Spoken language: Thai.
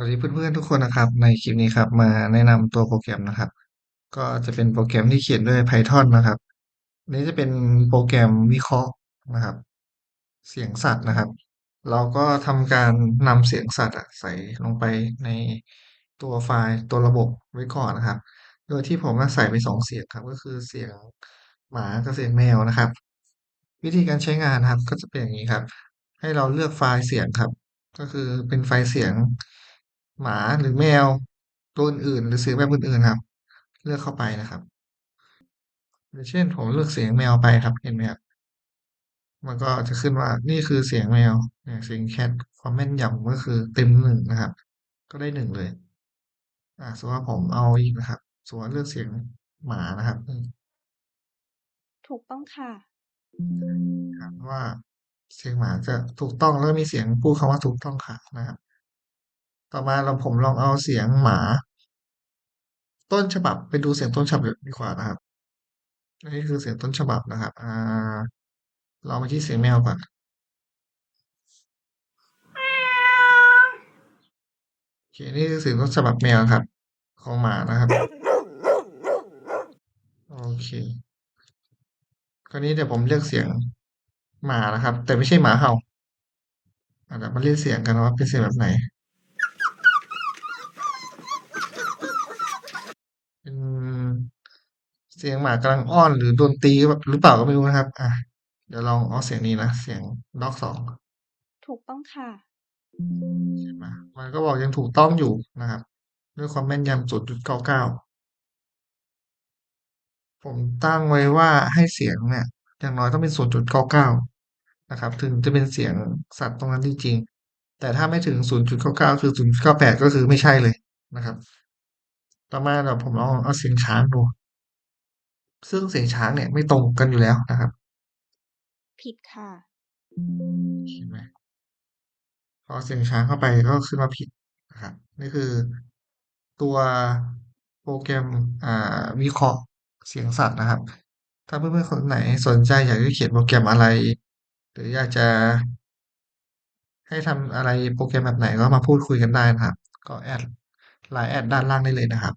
สวัสดีเพื่อนๆทุกคนนะครับ ในคลิปนี้ครับมาแนะนำตัวโปรแกรมนะครับ ก็จะเป็นโปรแกรมที่เขียนด้วย Python นะครับนี้จะเป็นโปรแกรมวิเคราะห์นะครับ เสียงสัตว์นะครับ เราก็ทำการนำเสียงสัตว์อะใส่ลงไปในตัวไฟล์ตัวระบบไว้ก่อนนะครับ โดยที่ผมอะใส่ไปสองเสียงครับ ก็คือเสียงหมากับเสียงแมวนะครับ วิธีการใช้งานนะครับก็จะเป็นอย่างนี้ครับ ให้เราเลือกไฟล์เสียงครับ ก็คือเป็นไฟล์เสียง หมาหรือแมวตัวอื่นๆหรือเสียงแบบอื่นๆครับ เลือกเข้าไปนะครับอย่างเช่นผมเลือกเสียงแมวไปครับเห็นไหมครับมันก็จะขึ้นว่านี่คือเสียงแมวเนี่ยเสียงแคทความแม่นยำก็คือเต็มหนึ่งนะครับ ก็ได้หนึ่งเลย อ่าสมมติว่าผมเอาอีกนะครับสมมติว่าเลือกเสียงหมานะครับอืมถูกต้องค่ะครับว่าเสียงหมาจะถูกต้องแล้วมีเสียงพูดคำว่าถูกต้องค่ะนะครับ ต่อมาเราผมลองเอาเสียงหมา ต้นฉบับไปดูเสียงต้นฉบับดีกว่านะครับนนี้คือเสียงต้นฉบับนะครับ อ่า เรามาที่เสียงแมวก่อนโอเคนี่คือเสียงต้นฉบับแมวครับ ของหมานะครับโอเคคราวนี้เดี๋ยวผมเลือกเสียงหมานะครับ แต่ไม่ใช่หมาเห่าอะเดี๋ยวมาเรียกเสียงกันว่าเป็นเสียงแบบไหน เสียงหมากำลังอ้อนหรือโดนตีแบบหรือเปล่าก็ไม่รู้นะครับ อะ เดี๋ยวลองเอาเสียงนี้นะ เสียงด็อกสองถูกต้องค่ะเห็นไหมมันก็บอกยังถูกต้องอยู่นะครับ ด้วยความแม่นยำ0.99ผมตั้งไว้ว่าให้เสียงเนี่ย อย่างน้อยต้องเป็น0.99นะครับ ถึงจะเป็นเสียงสัตว์ตรงนั้นจริงๆแต่ถ้าไม่ถึง0.99คือ0.98ก็คือไม่ใช่เลยนะครับ ต่อมาเดี๋ยวผมลองเอาเสียงช้างดู ซึ่งเสียงช้างเนี่ยไม่ตรงกันอยู่แล้วนะครับ ผิดค่ะ เห็นไหมพอเสียงช้างเข้าไปก็ขึ้นมาผิดนะครับนี่คือตัวโปรแกรมอ่าวิเคราะห์เสียงสัตว์นะครับ ถ้าเพื่อนๆคนไหนสนใจอยากจะเขียนโปรแกรมอะไร หรืออยากจะ ให้ทำอะไรโปรแกรมแบบไหนก็มาพูดคุยกันได้นะครับ ก็แอดไลน์แอดด้านล่างได้เลยนะครับ